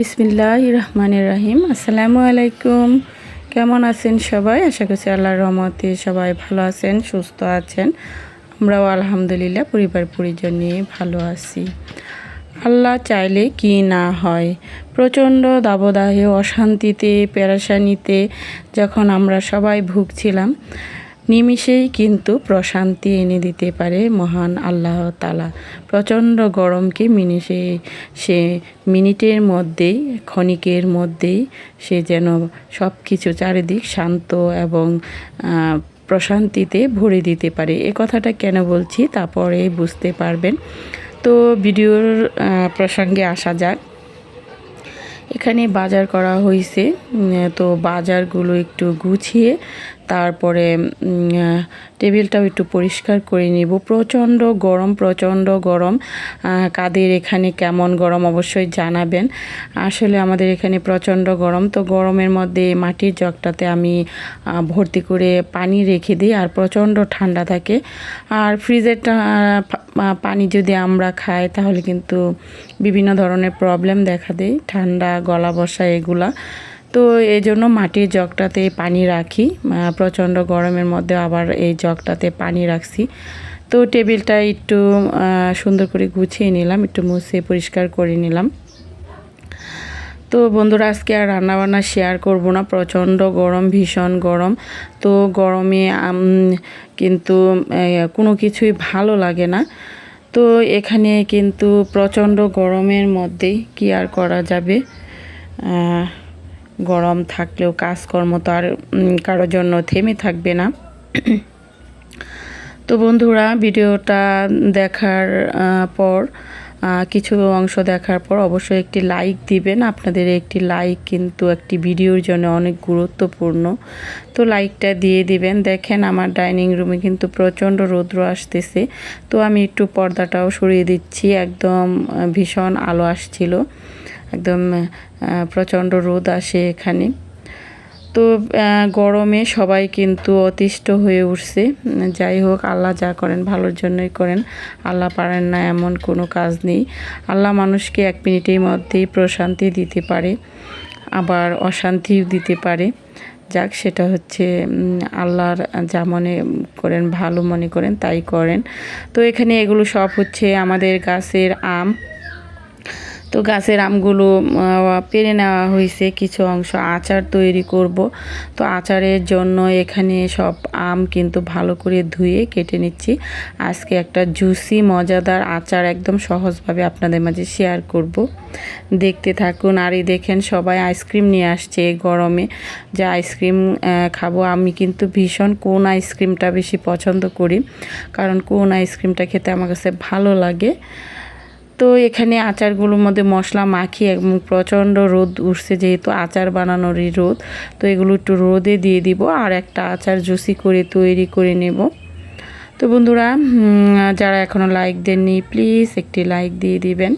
বিসমিল্লাহ রহমানির রাহিম। আসসালামু আলাইকুম। কেমন আছেন সবাই? আশা করছি আল্লাহর রহমতে সবাই ভালো আছেন, সুস্থ আছেন। আমরাও আলহামদুলিল্লাহ পরিবার পরিজন নিয়ে ভালো আছি। আল্লাহ চাইলে কি না হয়, প্রচণ্ড দাবদাহে, অশান্তিতে, পেরাশানিতে যখন আমরা সবাই ভুগছিলাম নিমিষেই কিন্তু প্রশান্তি এনে দিতে পারে মহান আল্লাহ তালা প্রচণ্ড গরমকে মিনিষে সে মিনিটের মধ্যেই, ক্ষণিকের মধ্যেই সে যেন সব কিছু চারিদিক শান্ত এবং প্রশান্তিতে ভরে দিতে পারে। এ কথাটা কেন বলছি তারপরে বুঝতে পারবেন। তো ভিডিওর প্রসঙ্গে আসা যাক। এখানে বাজার করা হয়েছে তো বাজারগুলো একটু গুছিয়ে তারপরে টেবিলটাও একটু পরিষ্কার করে নিব। প্রচণ্ড গরম প্রচণ্ড গরম। কাদের এখানে কেমন গরম অবশ্যই জানাবেন। আসলে আমাদের এখানে প্রচণ্ড গরম। তো গরমের মধ্যে মাটির জগটাতে আমি ভর্তি করে পানি রেখে দিই আর প্রচণ্ড ঠান্ডা থাকে। আর ফ্রিজের পানি যদি আমরা খাই তাহলে কিন্তু বিভিন্ন ধরনের প্রবলেম দেখা দেয়। ঠান্ডা, গলা বসা, এগুলা। তো এই জন্য মাটির জগটাতে পানি রাখি প্রচণ্ড গরমের মধ্যে আবার এই জগটাতে পানি রাখছি। তো টেবিলটা একটু সুন্দর করে গুছিয়ে নিলাম, একটু মুছে পরিষ্কার করে নিলাম। তো বন্ধুরা, আজকে আর রান্নাবান্না শেয়ার করব না, প্রচণ্ড গরম, ভীষণ গরম। তো গরমে কিন্তু কোনো কিছুই ভালো লাগে না। তো এখানে কিন্তু প্রচণ্ড গরমের মধ্যেই কি আর করা যাবে? গরম থাকলেও কাজকর্ম তো আর কারোর জন্য থেমে থাকবে না। তো বন্ধুরা, ভিডিওটা দেখার পর কিছু অংশ দেখার পর অবশ্যই একটি লাইক দিবেন। আপনাদের একটি লাইক কিন্তু একটি ভিডিওর জন্য অনেক গুরুত্বপূর্ণ। তো লাইকটা দিয়ে দিবেন। দেখেন আমার ডাইনিং রুমে কিন্তু প্রচণ্ড রৌদ্র আসতেছে। তো আমি একটু পর্দাটাও সরিয়ে দিচ্ছি। একদম ভীষণ আলো আসছিল। একদম প্রচণ্ড রোদ আসে এখানে। তো গরমে সবাই কিন্তু অতিষ্ঠ হয়ে উঠছে। যাই হোক, আল্লাহ যা করেন, ভালোর জন্যই করেন। আল্লাহ পারেন না এমন কোনো কাজ নেই। আল্লাহ মানুষকে এক মিনিটের মধ্যেই প্রশান্তি দিতে পারে, আবার অশান্তিও দিতে পারে। যাক, সেটা হচ্ছে আল্লাহর যা মনে করেন, ভালো মনে করেন, তাই করেন। তো এখানে এগুলো সব হচ্ছে আমাদের গাছের আম। তো গাছের আমগুলো পেরে নেওয়া হয়েছে, কিছু অংশ আচার তৈরি করব। তো আচারের জন্য এখানে সব আম কিন্তু ভালো করে ধুয়ে কেটে নিচ্ছি। আজকে একটা জুসি, মজাদার আচার একদম সহজভাবে আপনাদের মাঝে শেয়ার করব। দেখতে থাকুন, আর এই দেখেন সবাই আইসক্রিম নিয়ে আসছে গরমে। যে আইসক্রিম খাব, আমি কিন্তু ভীষণ কোন আইসক্রিমটা বেশি পছন্দ করি, কারণ কোন আইসক্রিমটা খেতে আমার কাছে ভালো লাগে। তো এখানে আচারগুলোর মধ্যে মশলা মাখি এবং প্রচণ্ড রোদ উঠছে যেহেতু আচার বানানোরই রোদ, তো এগুলো একটু রোদে দিয়ে দিব আর একটা আচার জুসি করে তৈরি করে নেব। তো বন্ধুরা যারা এখনও লাইক দেননি প্লিজ একটি লাইক দিয়ে দিবেন।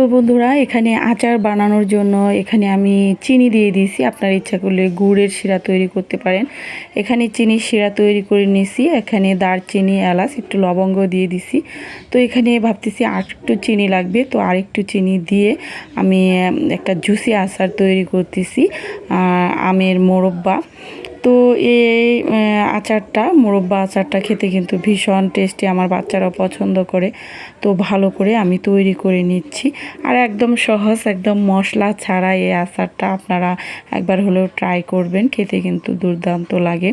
তো বন্ধুরা, এখানে আচার বানানোর জন্য এখানে আমি চিনি দিয়ে দিয়েছি। আপনার ইচ্ছা করলে গুড়ের শিরা তৈরি করতে পারেন। এখানে চিনির শিরা তৈরি করে নিয়েছি। এখানে দারচিনি, এলাচ, একটু লবঙ্গ দিয়ে দিছি তো এখানে ভাবতেছি আর একটু চিনি লাগবে, তো আর একটু চিনি দিয়ে আমি একটা জুসি আচার তৈরি করতেছি। আমের মোরব্বা। তো এই আচারটা, মোরব্বা আচারটা খেতে কিন্তু ভীষণ টেস্টি আমার বাচ্চারাও পছন্দ করে। তো ভালো করে আমি তৈরি করে নিচ্ছি। আর একদম সহজ, একদম মশলা ছাড়া এই আচারটা আপনারা একবার হলেও ট্রাই করবেন, খেতে কিন্তু দুর্দান্ত লাগে।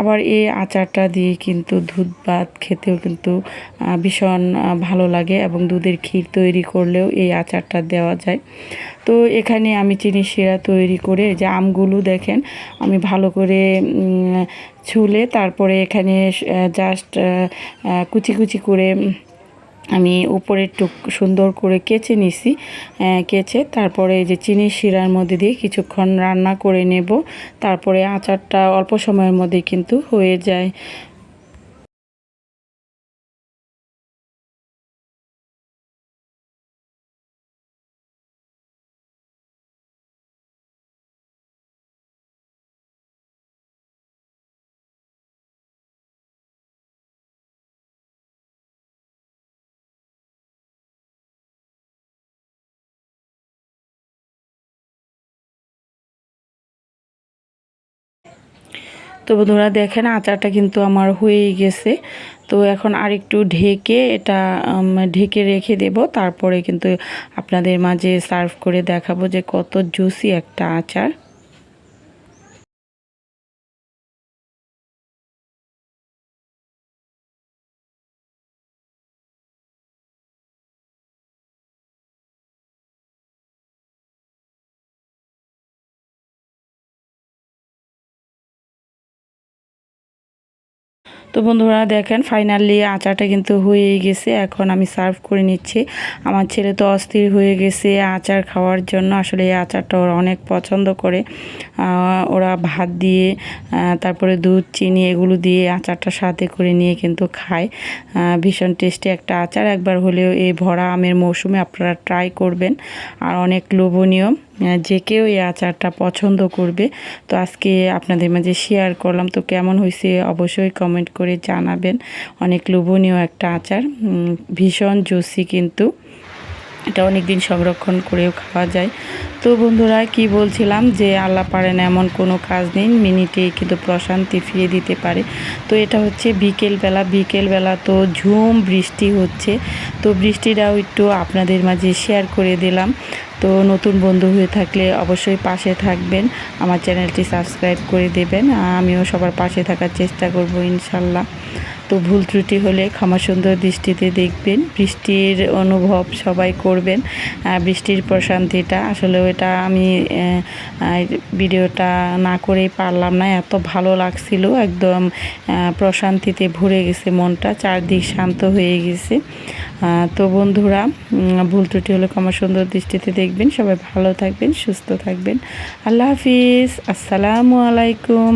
আবার এই আচারটা দিয়ে কিন্তু দুধ ভাত খেতেও কিন্তু ভীষণ ভালো লাগে এবং দুধের ক্ষীর তৈরি করলেও এই আচারটা দেওয়া যায়। তো এখানে আমি চিনি শিরা তৈরি করে যে আমগুলো দেখেন, আমি ভালো করে ছুলে তারপরে এখানে জাস্ট কুচি কুচি করে আমি উপরে টুক সুন্দর করে কেচে নিছি কেচে তারপরে যে চিনি শিরার মধ্যে দিয়ে কিছুক্ষণ রান্না করে নেব, তারপরে আচারটা অল্প সময়ের মধ্যে কিন্তু হয়ে যায়। তো বন্ধুরা দেখেন আচারটা কিন্তু আমার হয়েই গেছে। তো এখন আরেকটু ঢেকে এটা ঢেকে রেখে দেব। তারপরে কিন্তু আপনাদের মাঝে সার্ভ করে দেখাবো যে কত জুসি একটা আচার। তো বন্ধুরা দেখেন ফাইনালি আচারটা কিন্তু হয়ে গেছে। এখন আমি সার্ভ করে নিচ্ছি। আমার ছেলে তো অস্থির হয়ে গেছে আচার খাওয়ার জন্য। আসলে এই আচারটা ওরা অনেক পছন্দ করে। ওরা ভাত দিয়ে তারপরে দুধ, চিনি এগুলো দিয়ে আচারটা সাথে করে নিয়ে কিন্তু খায়। ভীষণ টেস্টি একটা আচার। একবার হলেও এই ভরা আমের মৌসুমে আপনারা ট্রাই করবেন। আর অনেক লোভনীয়। যে কেউ এই আচারটা পছন্দ করবে। তো আজকে আপনাদের মাঝে শেয়ার করলাম। তো কেমন হয়েছে অবশ্যই কমেন্ট করে জানাবেন। অনেক লোভনীয় একটা আচার। ভীষণ জুসি কিন্তু। এটা অনেক দিন সংরক্ষণ করেও খাওয়া যায়। তো বন্ধুরা, কি বলছিলাম যে আল্লাহ পারেন এমন কোনো কাজ নেই মিনিটেই কিন্তু প্রশান্তি ফিরিয়ে দিতে পারে। তো এটা হচ্ছে বিকেলবেলা বিকেলবেলা তো ঝুম বৃষ্টি হচ্ছে। তো বৃষ্টিটাও একটু আপনাদের মাঝে শেয়ার করে দিলাম। তো নতুন বন্ধু হয়ে থাকলে অবশ্যই পাশে থাকবেন, আমার চ্যানেলটি সাবস্ক্রাইব করে দেবেন। আমিও সবার পাশে থাকার চেষ্টা করব ইনশাল্লাহ। তো ভুল ত্রুটি হলে ক্ষমা সুন্দর দৃষ্টিতে দেখবেন। বৃষ্টির অনুভব সবাই করবেন বৃষ্টির প্রশান্তিটা। আসলে ওটা আমি ভিডিওটা না করেই পারলাম না। এত ভালো লাগছিল, একদম প্রশান্তিতে ভরে গেছে মনটা, চারদিক শান্ত হয়ে গেছে। তো বন্ধুরা ভুল ত্রুটি হলে ক্ষমা সুন্দর দৃষ্টিতে দেখবেন। সবাই ভালো থাকবেন, সুস্থ থাকবেন। আল্লাহ হাফিজ। আসসালামু আলাইকুম।